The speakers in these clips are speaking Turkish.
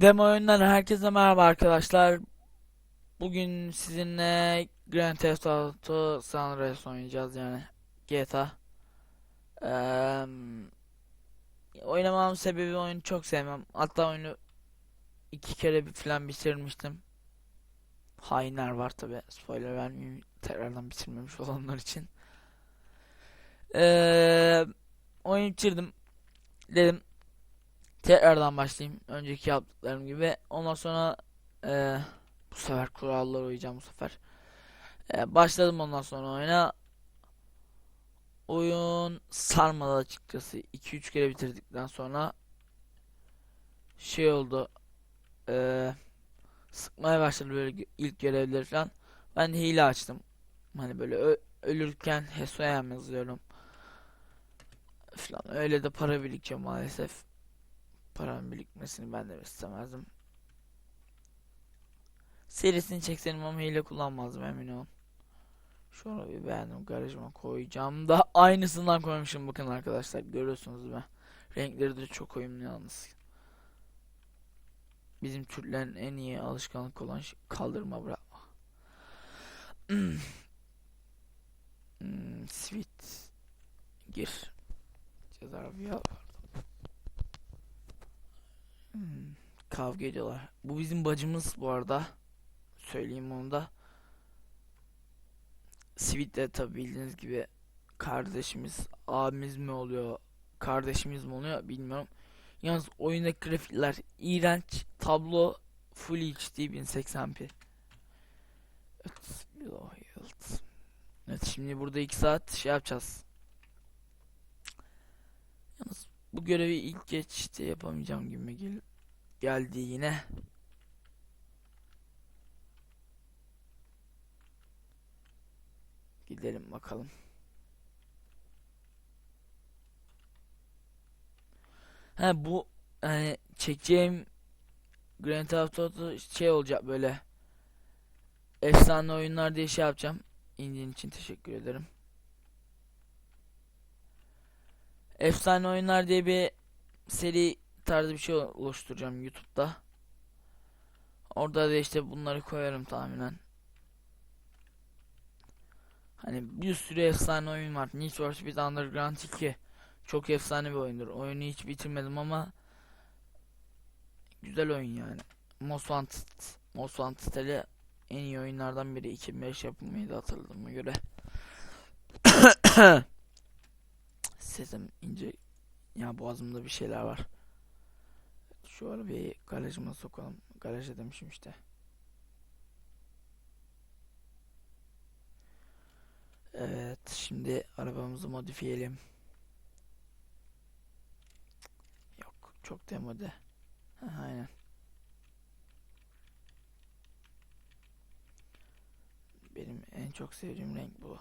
Demo oyundan herkese merhaba arkadaşlar. Bugün sizinle Grand Theft Auto San Andreas oynayacağız yani GTA. Eee oynamamın sebebi oyunu çok sevmem. Hatta oyunu iki kere bir falan bitirmiştim. Hainler var tabi. Spoiler vermeyeyim. Tekrardan bitirmemiş olanlar için. Eee oyunu bitirdim. Dedim Tekrardan başlayayım. Önceki yaptıklarım gibi. Ondan sonra eee, bu sefer kurallara uyacağım bu sefer. Eee, başladım ondan sonra oyuna. Oyun sarmadı açıkçası. 2-3 kere bitirdikten sonra şey oldu. Eee sıkmaya başladı böyle ilk görevleri falan. Ben hile açtım. Hani böyle ölürken HSO'ya yazıyorum. Falan. Öyle de para birikiyor maalesef. Paranın birikmesini ben de istemezdim. Serisini çekseydim ama hile kullanmazdım emin ol. Şunu bir beğendim garajıma koyacağım da aynısından koymuşum bakın arkadaşlar görüyorsunuz be. Renkleri de çok uyumlu yalnız. Bizim Türklerin en iyi alışkanlık olan şey kaldırma bırakma. Hmm, sweet. Gir. Ceza bir al. Kavga ediyorlar. Bu bizim bacımız bu arada. Söyleyeyim onu da. Sweet de tabi bildiğiniz gibi kardeşimiz, abimiz mi oluyor, kardeşimiz mi oluyor bilmiyorum. Yalnız oyundaki grafikler iğrenç. Tablo Full HD 1080p. Evet, yield. Evet şimdi burada 2 saat şey yapacağız. Yalnız bu görevi ilk geçişte yapamayacağım gibi gel geldi yine. Gidelim bakalım. Ha bu hani çekeceğim Grand Theft Auto şey olacak böyle efsane oyunlar diye şey yapacağım. İndiğin için teşekkür ederim. Efsane oyunlar diye bir seri tarzı bir şey oluşturacağım YouTube'da. Orada da işte bunları koyarım tahminen. Hani bir sürü efsane oyun var. Need for Speed Underground 2 çok efsane bir oyundur. Oyunu hiç bitirmedim ama güzel oyun yani. Most Wanted, Most Wanted'ı en iyi oyunlardan biri 2005 yapımıydı hatırladığıma göre. Sesim ince ya boğazımda bir şeyler var. Şu arabayı garajıma sokalım. Garaja demişim işte. Evet, şimdi arabamızı modifiyelim. Yok, çok demode. Ha, aynen. Benim en çok sevdiğim renk bu.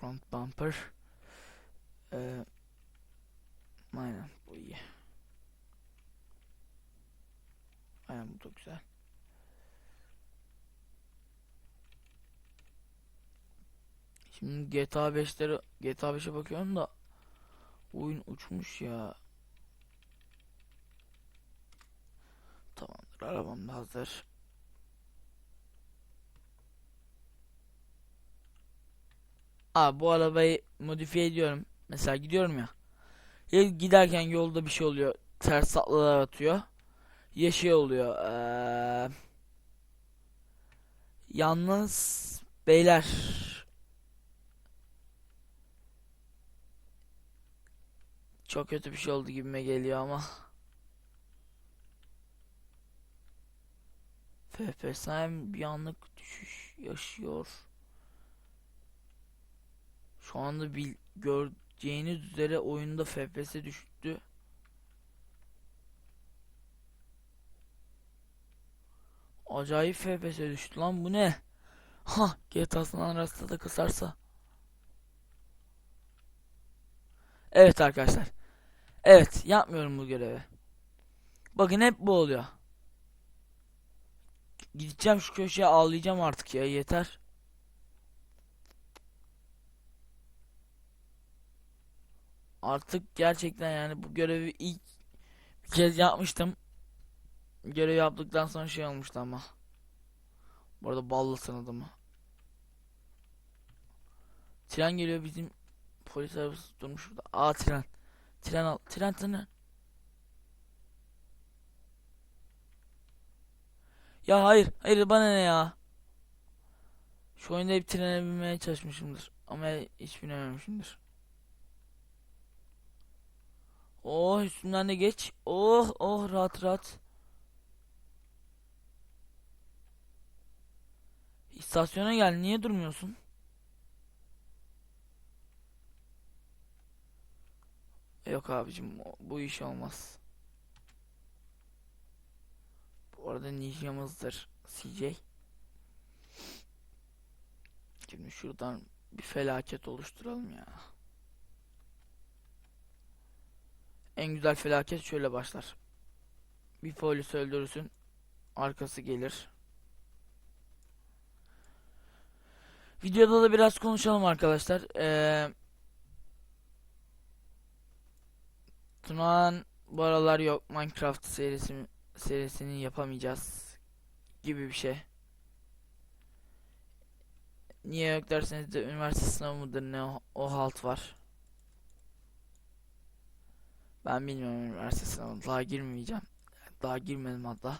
Front bumper. Ee, aynen bu iyi. Aynen bu da güzel. Şimdi GTA 5'lere GTA 5'e bakıyorum da oyun uçmuş ya. Tamamdır arabam da hazır. Aa bu arabayı modifiye ediyorum. Mesela gidiyorum ya. Ya giderken yolda bir şey oluyor. Ters taklalar atıyor. Ya şey oluyor. eee, yalnız beyler. Çok kötü bir şey oldu gibime geliyor ama. FPS'm bir anlık düşüş yaşıyor. Şu anda bil, göreceğiniz üzere oyunda FPS düştü. Acayip FPS düştü lan bu ne? Ha GTA San Andreas'ta da kısarsa. Evet arkadaşlar. Evet yapmıyorum bu görevi. Bakın hep bu oluyor. Gideceğim şu köşeye ağlayacağım artık ya yeter. Artık gerçekten yani bu görevi ilk bir kez yapmıştım. Görev yaptıktan sonra şey olmuştu ama. Bu arada ballı sınadı mı? Tren geliyor bizim polis arabası durmuş burada. Aa tren. Tren al. Tren tren. Ya hayır. Hayır bana ne ya? Şu oyunda hep trene binmeye çalışmışımdır. Ama hiç binememişimdir. Oh üstünden de geç. Oh oh rahat rahat. İstasyona gel. Niye durmuyorsun? Yok abicim bu iş olmaz. Bu arada ninjamızdır CJ. Şimdi şuradan bir felaket oluşturalım ya. En güzel felaket şöyle başlar. Bir polis öldürürsün, arkası gelir. Videoda da biraz konuşalım arkadaşlar. Ee, Tunağan bu aralar yok Minecraft serisi serisini yapamayacağız gibi bir şey. Niye yok derseniz de üniversite sınavı mıdır ne o, o halt var. Ben bilmiyorum üniversite sınavına daha girmeyeceğim. Daha girmedim hatta.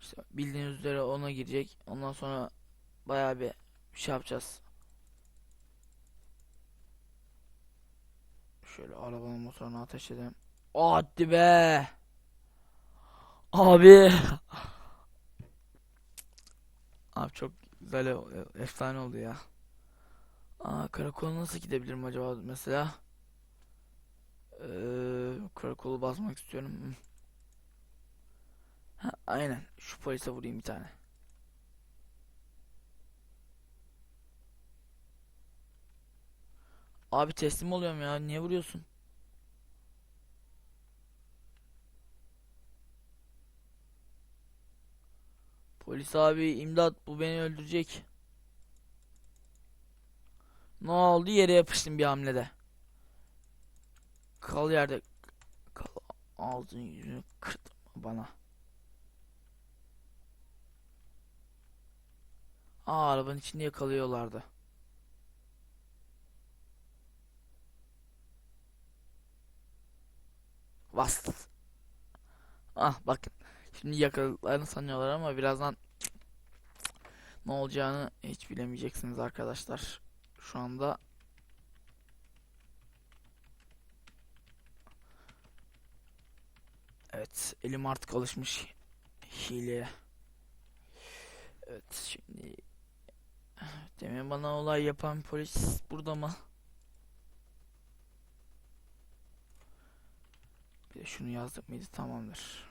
İşte bildiğiniz üzere ona girecek. Ondan sonra bayağı bir şey yapacağız. Şöyle arabanın motorunu ateş edelim. Hadi be. Abi. Abi çok güzel e- efsane oldu ya. Aa karakola nasıl gidebilirim acaba mesela? Ee, karakolu basmak istiyorum. Ha, aynen. Şu polise vurayım bir tane. Abi teslim oluyorum ya. Niye vuruyorsun? Polis abi imdat bu beni öldürecek. Ne oldu? Yere yapıştım bir hamlede. Kal yerde. Kal ağzını yüzünü kırdım bana. Aa arabanın içinde yakalıyorlardı. Bastı. Ah bakın. Şimdi yakaladıklarını sanıyorlar ama birazdan ne olacağını hiç bilemeyeceksiniz arkadaşlar. Şu anda Evet, elim artık alışmış hileye. Evet, şimdi demin bana olay yapan polis burada mı? Bir de şunu yazdık mıydı? Tamamdır.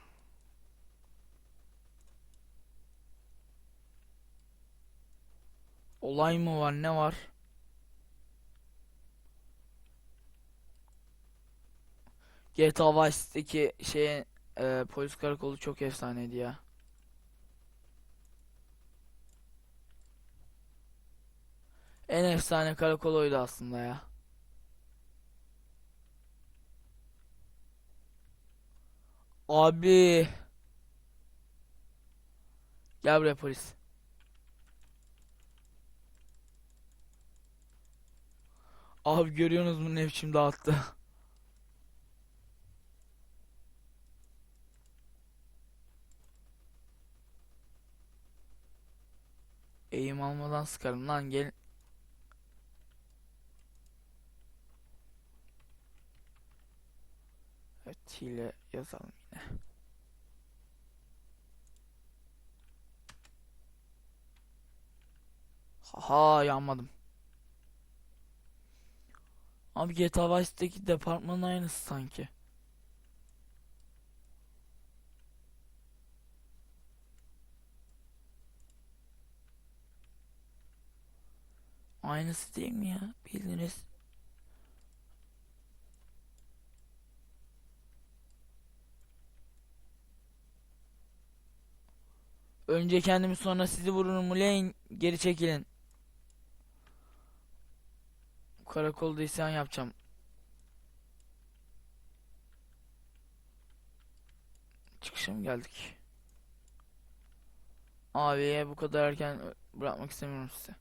Olay mı var? Ne var? GTA Vice'deki şey e, polis karakolu çok efsaneydi ya. En efsane karakol oydu aslında ya. Abi. Gel buraya polis. Abi görüyorsunuz mu ne dağıttı. Sıkarım lan gel. Evet hile yazalım yine. Haha yanmadım. Abi GTA Vice'deki departmanın aynısı sanki. Aynısı değil mi ya? Bildiniz. Önce kendimi sonra sizi vururum uleyn. Geri çekilin. Karakolda isyan yapacağım. Çıkışa mı geldik? Abiye bu kadar erken bırakmak istemiyorum sizi.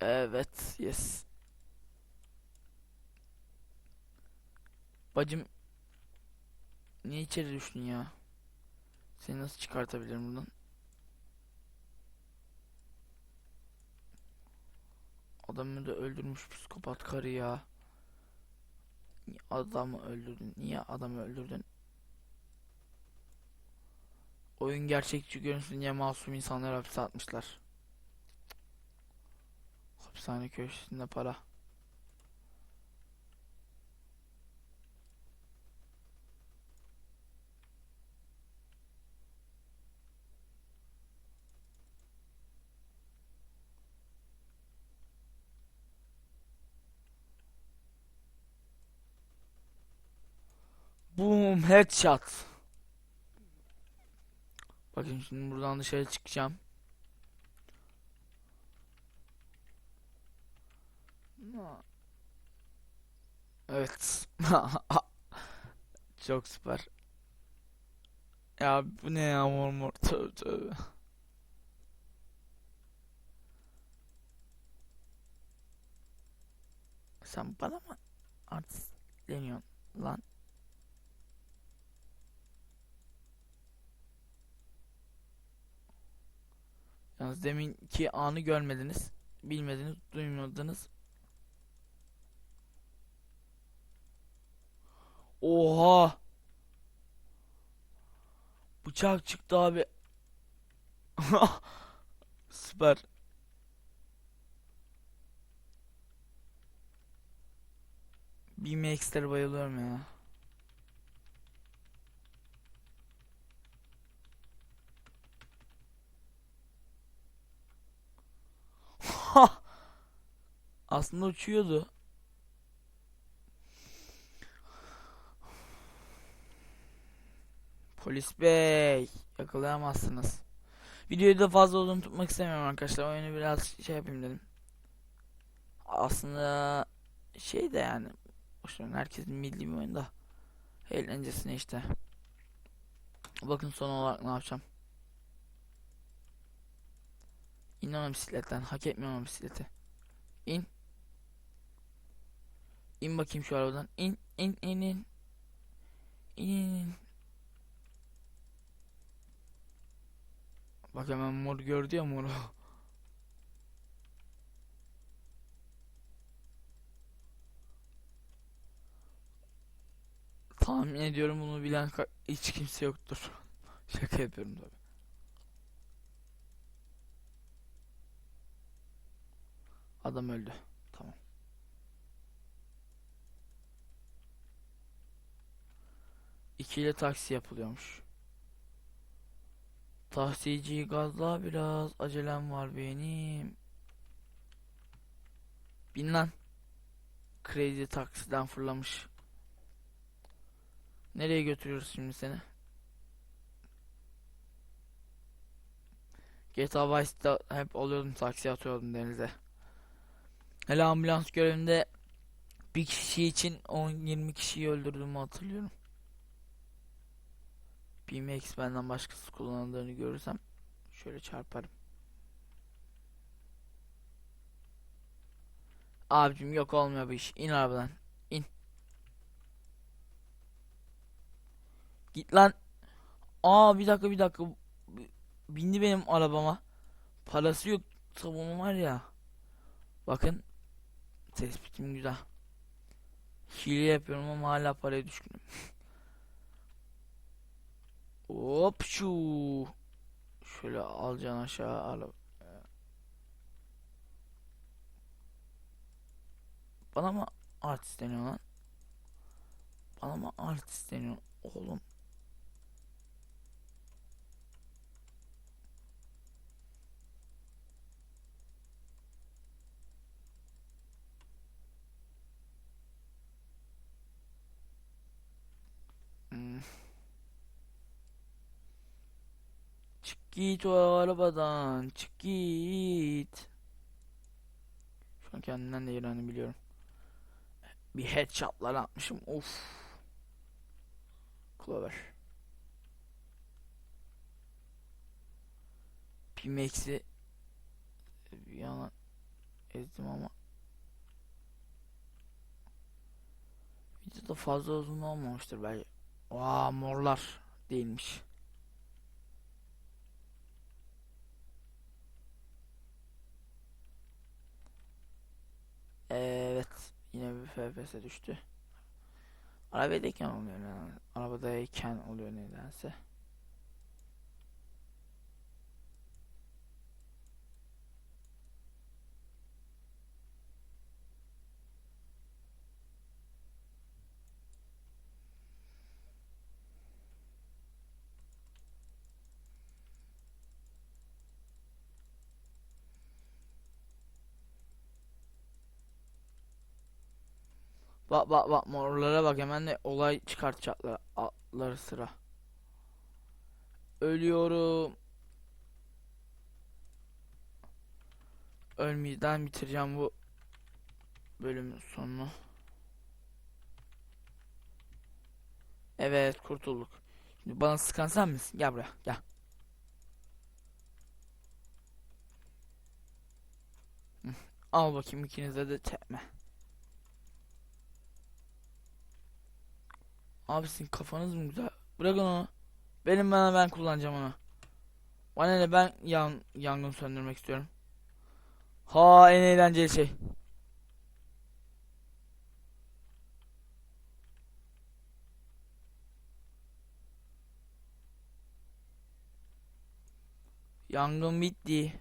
Evet. Yes. Bacım niye içeri düştün ya? Seni nasıl çıkartabilirim buradan? Adamı da öldürmüş psikopat karı ya. Adamı öldürdün. Niye adamı öldürdün? Oyun gerçekçi görünsün diye masum insanları hapse atmışlar. Hapishane köşesinde para. Boom headshot. Bakın şimdi buradan dışarı çıkacağım. Evet. Çok süper. Ya bu ne ya mor mor tövbe tövbe. Sen bana mı artist deniyorsun lan? Yalnız deminki anı görmediniz. Bilmediniz, duymadınız. Oha! Bıçak çıktı abi. Süper. BMX'lere bayılıyorum ya. Aslında uçuyordu. Polis bey, yakalayamazsınız. Videoyu da fazla uzun tutmak istemiyorum arkadaşlar. Oyunu biraz şey yapayım dedim. Aslında şey de yani boşver herkesin bildiği bir oyunda. Eğlencesine işte. Bakın son olarak ne yapacağım. İn ona bisikletten. Hak etmiyor ona bisikleti. İn. İn bakayım şu arabadan. İn, in, in, in. İn, in, in. Bak hemen mor gördü ya moru. Tahmin ediyorum bunu bilen hiç kimse yoktur. Şaka yapıyorum tabii. Adam öldü. Tamam. İkiyle taksi yapılıyormuş. Taksiciyi gazla biraz acelem var benim. Bin lan. Crazy taksiden fırlamış. Nereye götürüyoruz şimdi seni? GTA Vice'da hep oluyordum taksi atıyordum denize. Hele ambulans görevinde bir kişi için 10-20 kişiyi öldürdüğümü hatırlıyorum. BMX benden başkası kullanıldığını görürsem şöyle çarparım. Abicim yok olmuyor bu iş. İn arabadan. İn. Git lan. Aa bir dakika bir dakika. Bindi benim arabama. Parası yok. Sabunu var ya. Bakın. Tespitim güzel. Hile yapıyorum ama hala paraya düşkünüm. Hop şu. Şöyle alacaksın aşağı al. Bana mı artist deniyor lan? Bana mı artist deniyor oğlum? Git o arabadan çık git. kendinden de iğrendim biliyorum. Bir headshotlar atmışım. Of. Clover. Pimax'i bir yana ezdim ama videoda fazla uzun olmamıştır belki. Aa morlar değilmiş. Evet. Yine bir FPS düştü. Arabadayken oluyor nedense. Arabadayken oluyor nedense. Bak bak bak morlara bak hemen de olay çıkartacaklar atları sıra. Ölüyorum. Ölmeden bitireceğim bu bölümün sonunu. Evet kurtulduk. Şimdi bana sıkan sen misin? Gel buraya gel. Al bakayım ikinize de tekme. Abi sizin kafanız mı güzel? Bırakın onu. Benim bana ben kullanacağım onu. Bana ne ben yan, yangın söndürmek istiyorum. Ha en eğlenceli şey. Yangın bitti.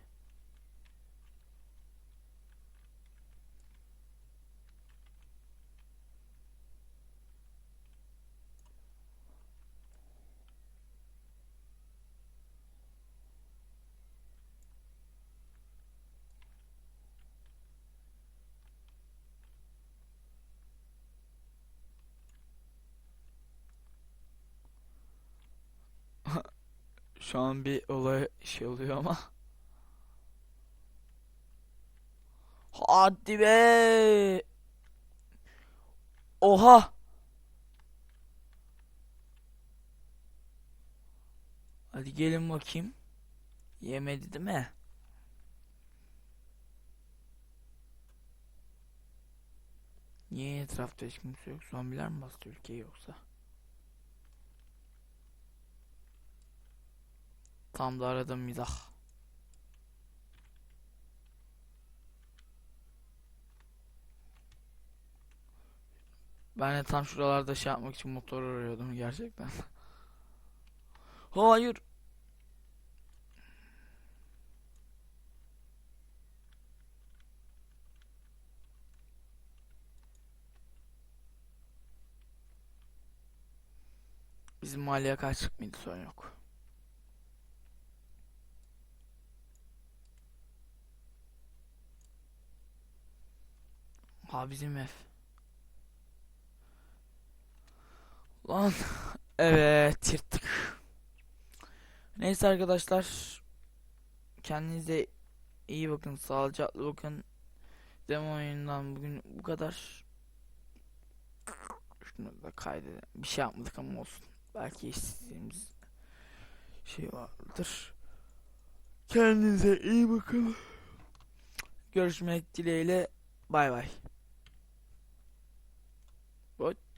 Şu an bir olay şey oluyor ama. Hadi be. Oha. Hadi gelin bakayım. Yemedi değil mi? Niye etrafta hiç kimse yok? Zombiler mi bastı ülkeyi yoksa? Tam da aradığım mizah. Ben de tam şuralarda şey yapmak için motor arıyordum gerçekten. Hayır. Bizim mahalleye kaçtık mıydı sorun yok. Ha bizim ev. Lan evet yırttık. Neyse arkadaşlar. Kendinize iyi bakın. Sağlıcakla bakın. Demo oyundan bugün bu kadar. Şunu da kaydedelim. Bir şey yapmadık ama olsun. Belki istediğimiz şey vardır. Kendinize iyi bakın. Görüşmek dileğiyle. Bay bay.